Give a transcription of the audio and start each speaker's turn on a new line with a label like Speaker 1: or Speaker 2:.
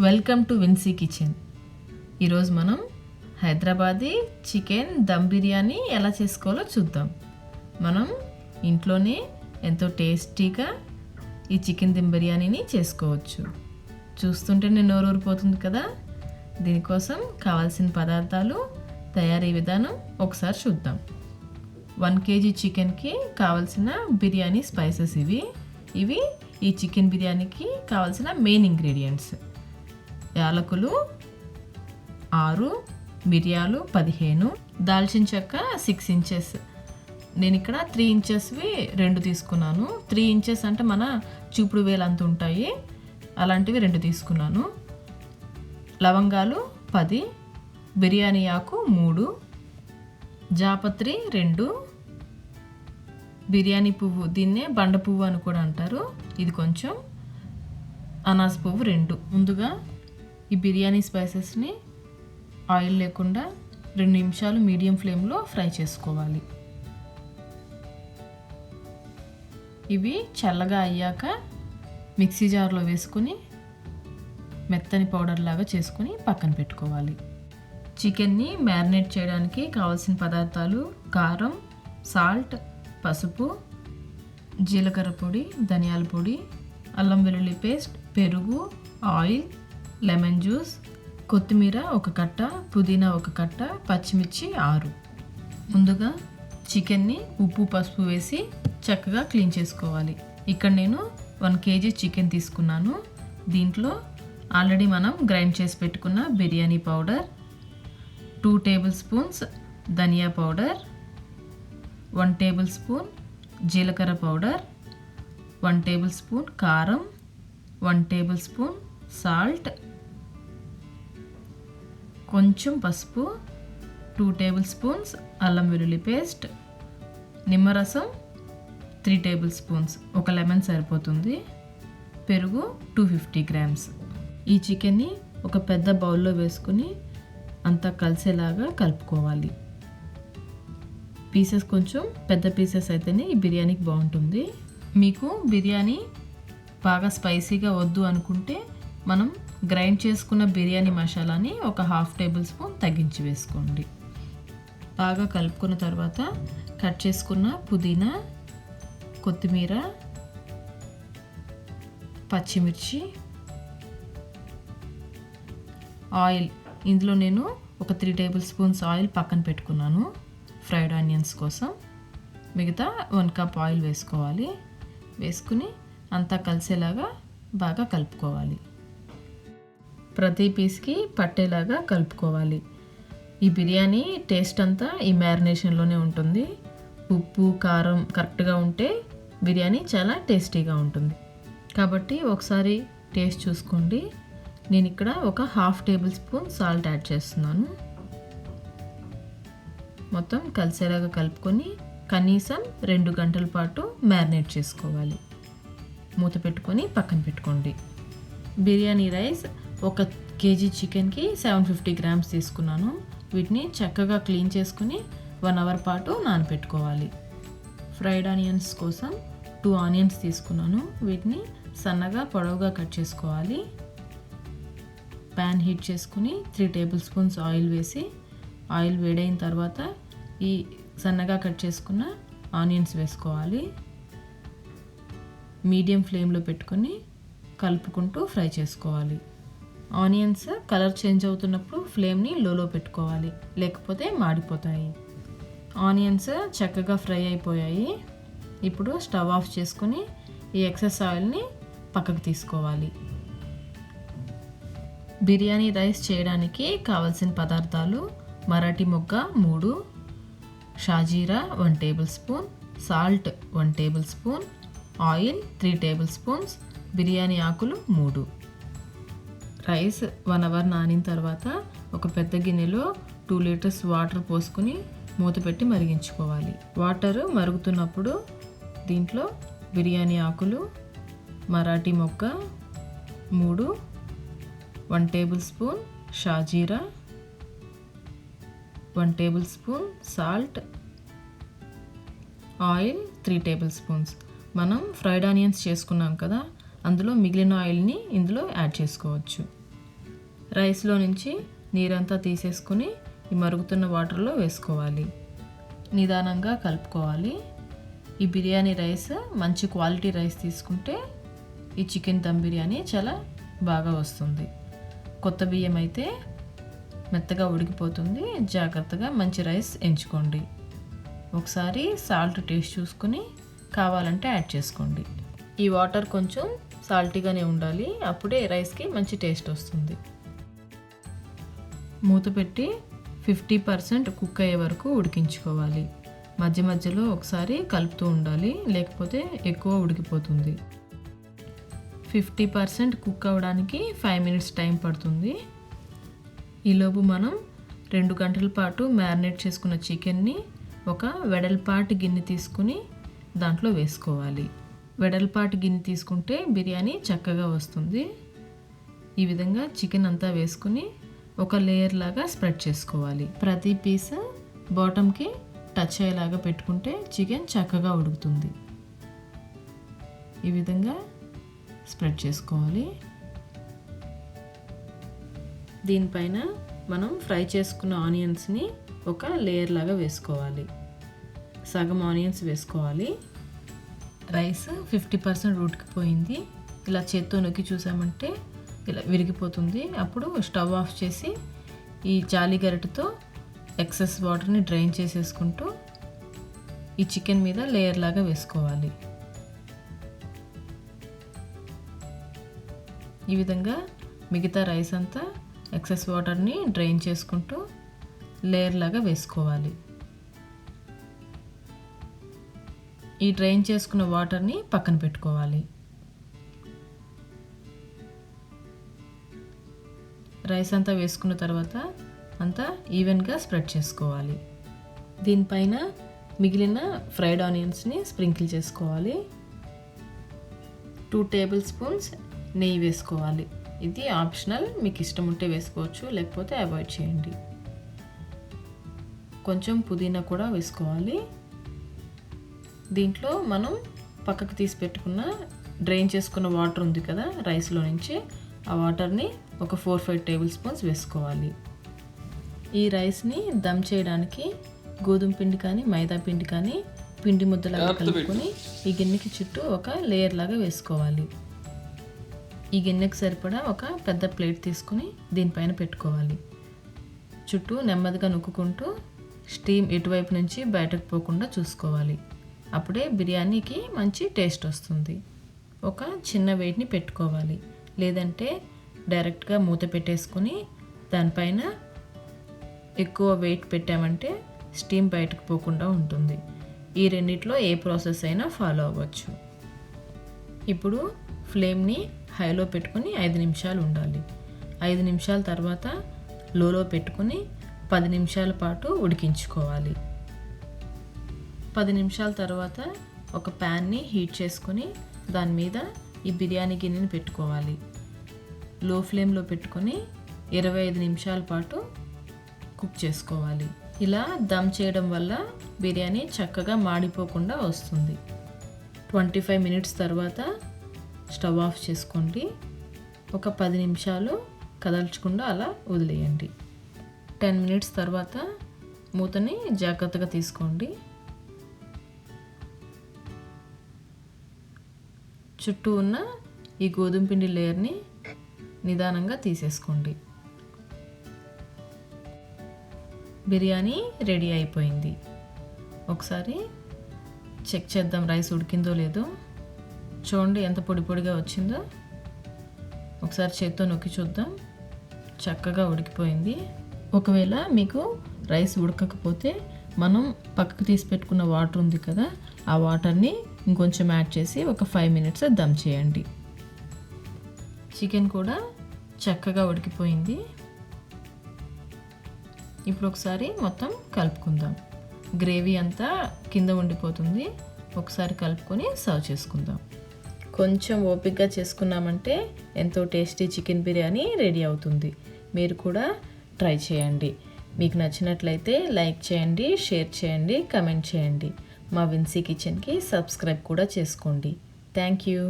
Speaker 1: Welcome to Vincy kitchen. ఈరోజు మనం Hyderabadi chicken dum biryani ఎలా చేసుకోవాలో చూద్దాం. మనం ఇంట్లోనే ఎంతో టేస్టీగా ఈ చికెన్ దమ్ బిర్యానీని చేసుకోవచ్చు. చూస్తుంటేనే నోరు ఊరిపోతుంది కదా? దీనికోసం కావాల్సిన పదార్థాలు తయారీ విధానం ఒకసారి చూద్దాం. వన్ కేజీ చికెన్కి కావాల్సిన బిర్యానీ స్పైసెస్ ఇవి. ఇవి ఈ చికెన్ బిర్యానీకి కావాల్సిన మెయిన్ ఇంగ్రీడియంట్స్. యాలకులు ఆరు మిరియాలు పదిహేను దాల్చిన చెక్క సిక్స్ ఇంచెస్ నేను ఇక్కడ త్రీ ఇంచెస్వి రెండు తీసుకున్నాను. త్రీ ఇంచెస్ అంటే మన చూపుడు వేలు అంత ఉంటాయి. అలాంటివి రెండు తీసుకున్నాను. లవంగాలు పది బిర్యానీ ఆకు మూడు జాపత్రి రెండు బిర్యానీ పువ్వు దీన్నే బండ పువ్వు అని కూడా అంటారు. ఇది కొంచెం అనాస పువ్వు రెండు. ముందుగా ఈ బిర్యానీ స్పైసెస్ని ఆయిల్ లేకుండా రెండు నిమిషాలు మీడియం ఫ్లేమ్లో ఫ్రై చేసుకోవాలి. ఇవి చల్లగా అయ్యాక మిక్సీ జార్లో వేసుకుని మెత్తని పౌడర్ లాగా చేసుకుని పక్కన పెట్టుకోవాలి. చికెన్ని మ్యారినేట్ చేయడానికి కావాల్సిన పదార్థాలు కారం సాల్ట్ పసుపు జీలకర్ర పొడి ధనియాల పొడి అల్లం వెల్లుల్లి పేస్ట్ పెరుగు ఆయిల్ లెమన్ జ్యూస్ కొత్తిమీర ఒక కట్ట పుదీనా ఒక కట్ట పచ్చిమిర్చి ఆరు. ముందుగా చికెన్ని ఉప్పు పసుపు వేసి చక్కగా క్లీన్ చేసుకోవాలి. ఇక్కడ నేను వన్ కేజీ చికెన్ తీసుకున్నాను. దీంట్లో ఆల్రెడీ మనం గ్రైండ్ చేసి పెట్టుకున్న biryani powder two tablespoons ధనియా పౌడర్ వన్ టేబుల్ స్పూన్ జీలకర్ర పౌడర్ వన్ టేబుల్ స్పూన్ కారం వన్ టేబుల్ స్పూన్ సాల్ట్ కొంచెం పసుపు టూ టేబుల్ స్పూన్స్ అల్లం వెల్లుల్లి పేస్ట్ నిమ్మరసం త్రీ టేబుల్ స్పూన్స్ ఒక లెమన్ సరిపోతుంది. పెరుగు టూ ఫిఫ్టీ గ్రామ్స్ ఈ చికెన్ని ఒక పెద్ద బౌల్లో వేసుకుని అంతా కలిసేలాగా కలుపుకోవాలి. పీసెస్ కొంచెం పెద్ద పీసెస్ అయితేనే ఈ బిర్యానీకి బాగుంటుంది. మీకు బిర్యానీ బాగా స్పైసీగా వద్దు అనుకుంటే మనం గ్రైండ్ చేసుకున్న బిర్యానీ మసాలాని ఒక హాఫ్ టేబుల్ స్పూన్ తగ్గించి వేసుకోండి. బాగా కలుపుకున్న తర్వాత కట్ చేసుకున్న పుదీనా కొత్తిమీర పచ్చిమిర్చి ఆయిల్. ఇందులో నేను ఒక త్రీ టేబుల్ స్పూన్స్ ఆయిల్ పక్కన పెట్టుకున్నాను ఫ్రైడ్ ఆనియన్స్ కోసం. మిగతా వన్ కప్ ఆయిల్ వేసుకోవాలి. వేసుకుని అంతా కలిసేలాగా బాగా కలుపుకోవాలి. ప్రతి పీస్కి పట్టేలాగా కలుపుకోవాలి. ఈ బిర్యానీ టేస్ట్ అంతా ఈ మ్యారినేషన్లోనే ఉంటుంది. ఉప్పు కారం కరెక్ట్గా ఉంటే బిర్యానీ చాలా టేస్టీగా ఉంటుంది. కాబట్టి ఒకసారి టేస్ట్ చూసుకోండి. నేను ఇక్కడ ఒక half tablespoon salt add చేస్తున్నాను. మొత్తం కలిసేలాగా కలుపుకొని కనీసం రెండు గంటల పాటు మ్యారినేట్ చేసుకోవాలి. మూత పెట్టుకొని పక్కన పెట్టుకోండి. బిర్యానీ రైస్ ఒక కేజీ చికెన్కి సెవెన్ ఫిఫ్టీ గ్రామ్స్ తీసుకున్నాను. వీటిని చక్కగా క్లీన్ చేసుకుని వన్ అవర్ పాటు నానపెట్టుకోవాలి. ఫ్రైడ్ ఆనియన్స్ కోసం టూ ఆనియన్స్ తీసుకున్నాను. వీటిని సన్నగా పొడవుగా కట్ చేసుకోవాలి. ప్యాన్ హీట్ చేసుకుని త్రీ టేబుల్ స్పూన్స్ ఆయిల్ వేసి ఆయిల్ వేడైన తర్వాత ఈ సన్నగా కట్ చేసుకున్న ఆనియన్స్ వేసుకోవాలి. మీడియం ఫ్లేమ్లో పెట్టుకొని కలుపుకుంటూ ఫ్రై చేసుకోవాలి. ఆనియన్స్ కలర్ చేంజ్ అవుతున్నప్పుడు ఫ్లేమ్ని లోలో పెట్టుకోవాలి లేకపోతే మాడిపోతాయి. ఆనియన్స్ చక్కగా ఫ్రై అయిపోయాయి. ఇప్పుడు స్టవ్ ఆఫ్ చేసుకొని ఈ ఎక్సెస్ ఆయిల్ని పక్కకు తీసుకోవాలి. బిర్యానీ రైస్ చేయడానికి కావలసిన పదార్థాలు మరాఠీ మొగ్గ మూడు షాజీరా one tablespoon salt one tablespoon oil three tablespoons biryani ఆకులు మూడు. రైస్ వన్ అవర్ నానిన తర్వాత ఒక పెద్ద గిన్నెలో టూ లీటర్స్ వాటర్ పోసుకుని మూత పెట్టి మరిగించుకోవాలి. వాటర్ మరుగుతున్నప్పుడు దీంట్లో బిర్యానీ ఆకులు మరాఠీ మొక్క మూడు వన్ టేబుల్ స్పూన్ షాజీరా one tablespoon salt oil three tablespoons. మనం ఫ్రైడ్ ఆనియన్స్ చేసుకున్నాం కదా అందులో మిగిలిన ఆయిల్ని ఇందులో యాడ్ చేసుకోవచ్చు. రైస్లో నుంచి నీరంతా తీసేసుకుని ఈ మరుగుతున్న వాటర్లో వేసుకోవాలి. నిదానంగా కలుపుకోవాలి. ఈ బిర్యానీ రైస్ మంచి క్వాలిటీ రైస్ తీసుకుంటే ఈ చికెన్ దమ్ బిర్యానీ చాలా బాగా వస్తుంది. కొత్త బియ్యం అయితే మెత్తగా ఉడికిపోతుంది. జాగ్రత్తగా మంచి రైస్ ఎంచుకోండి. ఒకసారి సాల్ట్ టేస్ట్ చూసుకుని కావాలంటే యాడ్ చేసుకోండి. ఈ వాటర్ కొంచెం సాల్టీగానే ఉండాలి. అప్పుడే రైస్కి మంచి టేస్ట్ వస్తుంది. మూత పెట్టి ఫిఫ్టీ పర్సెంట్ కుక్ అయ్యే వరకు ఉడికించుకోవాలి. మధ్య మధ్యలో ఒకసారి కలుపుతూ ఉండాలి. లేకపోతే ఎక్కువ ఉడికిపోతుంది. ఫిఫ్టీ పర్సెంట్ కుక్ అవ్వడానికి ఫైవ్ మినిట్స్ టైం పడుతుంది. ఈలోపు మనం రెండు గంటల పాటు మ్యారినేట్ చేసుకున్న చికెన్ని ఒక వెడల్పాటి గిన్నె తీసుకుని దాంట్లో వేసుకోవాలి. వెడల్పాటి గిన్నె తీసుకుంటే బిర్యానీ చక్కగా వస్తుంది. ఈ విధంగా చికెన్ అంతా వేసుకుని ఒక లేయర్ లాగా స్ప్రెడ్ చేసుకోవాలి. ప్రతి పీస్ బాటమ్కి టచ్ అయ్యేలాగా పెట్టుకుంటే చికెన్ చక్కగా ఉడుకుతుంది. ఈ విధంగా స్ప్రెడ్ చేసుకోవాలి. దీనిపైన మనం ఫ్రై చేసుకున్న ఆనియన్స్ని ఒక లేయర్ లాగా వేసుకోవాలి. సగం ఆనియన్స్ వేసుకోవాలి. రైస్ ఫిఫ్టీ పర్సెంట్ ఉడికిపోయింది ఇలా చేత్తో నొక్కి చూసామంటే ఇలా విరిగిపోతుంది. అప్పుడు స్టవ్ ఆఫ్ చేసి ఈ జాలి గరిటతో ఎక్సెస్ వాటర్ని డ్రైన్ చేసేసుకుంటూ ఈ చికెన్ మీద లేయర్ లాగా వేసుకోవాలి. ఈ విధంగా మిగతా రైస్ అంతా ఎక్సెస్ వాటర్ని డ్రైన్ చేసుకుంటూ లేయర్ లాగా వేసుకోవాలి. ఈ డ్రైన్ చేసుకున్న వాటర్ని పక్కన పెట్టుకోవాలి. రైస్ అంతా వేసుకున్న తర్వాత అంతా ఈవెన్గా స్ప్రెడ్ చేసుకోవాలి. దీనిపైన మిగిలిన ఫ్రైడ్ ఆనియన్స్ని స్ప్రింకిల్ చేసుకోవాలి. టూ టేబుల్ స్పూన్స్ నెయ్యి వేసుకోవాలి. ఇది ఆప్షనల్. మీకు ఇష్టం ఉంటే వేసుకోవచ్చు లేకపోతే అవాయిడ్ చేయండి. కొంచెం పుదీనా కూడా వేసుకోవాలి. దీంట్లో మనం పక్కకు తీసి పెట్టుకున్న డ్రైన్ చేసుకున్న వాటర్ ఉంది కదా రైస్లో నుంచి ఆ వాటర్ని ఒక ఫోర్ ఫైవ్ టేబుల్ స్పూన్స్ వేసుకోవాలి. ఈ రైస్ని దమ్ చేయడానికి గోధుమ పిండి కానీ మైదా పిండి కానీ పిండి ముద్దలాగా కలుపుకొని ఈ గిన్నెకి చుట్టూ ఒక లేయర్ లాగా వేసుకోవాలి. ఈ గిన్నెకి సరిపడా ఒక పెద్ద ప్లేట్ తీసుకుని దీనిపైన పెట్టుకోవాలి. చుట్టూ నెమ్మదిగా నొక్కుంటూ స్టీమ్ ఎటువైపు నుంచి బయటకు పోకుండా చూసుకోవాలి. అప్పుడే బిర్యానీకి మంచి టేస్ట్ వస్తుంది. ఒక చిన్న వెయిట్ని పెట్టుకోవాలి. లేదంటే డైరెక్ట్గా మూత పెట్టేసుకుని దానిపైన ఎక్కువ వెయిట్ పెట్టామంటే స్టీమ్ బయటకు పోకుండా ఉంటుంది. ఈ రెండిట్లో ఏ ప్రాసెస్ అయినా ఫాలో అవ్వచ్చు. ఇప్పుడు ఫ్లేమ్ని హైలో పెట్టుకుని ఐదు నిమిషాలు ఉండాలి. ఐదు నిమిషాల తర్వాత లోలో పెట్టుకుని పది నిమిషాల పాటు ఉడికించుకోవాలి. పది నిమిషాల తర్వాత ఒక ప్యాన్ని హీట్ చేసుకొని దాని మీద ఈ బిర్యానీ గిన్నెని పెట్టుకోవాలి. లో ఫ్లేమ్లో పెట్టుకొని ఇరవై ఐదు నిమిషాల పాటు కుక్ చేసుకోవాలి. ఇలా దమ్ చేయడం వల్ల బిర్యానీ చక్కగా మాడిపోకుండా వస్తుంది. ట్వంటీ ఫైవ్ మినిట్స్ తర్వాత స్టవ్ ఆఫ్ చేసుకోండి. ఒక పది నిమిషాలు కదల్చకుండా అలా వదిలేయండి. టెన్ మినిట్స్ తర్వాత మూతని జాగ్రత్తగా తీసుకోండి. చుట్టూ ఉన్న ఈ గోధుమ పిండి లేయర్ని నిదానంగా తీసేసుకోండి. బిర్యానీ రెడీ అయిపోయింది. ఒకసారి చెక్ చేద్దాం రైస్ ఉడికిందో లేదో. చూడండి ఎంత పొడి పొడిగా వచ్చిందో. ఒకసారి చేత్తో నొక్కి చూద్దాం. చక్కగా ఉడికిపోయింది. ఒకవేళ మీకు రైస్ ఉడకకపోతే మనం పక్కకు తీసి పెట్టుకున్న వాటర్ ఉంది కదా ఆ వాటర్ని ఇంకొంచెం యాడ్ చేసి ఒక ఫైవ్ మినిట్స్ దమ్ చేయండి. చికెన్ కూడా చక్కగా ఉడికిపోయింది. ఇప్పుడు ఒకసారి మొత్తం కలుపుకుందాం. గ్రేవీ అంతా కింద ఉండిపోతుంది. ఒకసారి కలుపుకొని సర్వ్ చేసుకుందాం. కొంచెం ఓపిక్గా చేసుకున్నామంటే ఎంతో టేస్టీ చికెన్ బిర్యానీ రెడీ అవుతుంది. మీరు కూడా ట్రై చేయండి. మీకు నచ్చినట్లయితే లైక్ చేయండి షేర్ చేయండి కమెంట్ చేయండి. మా విన్సీ కిచెన్కి సబ్స్క్రైబ్ కూడా చేసుకోండి. Thank you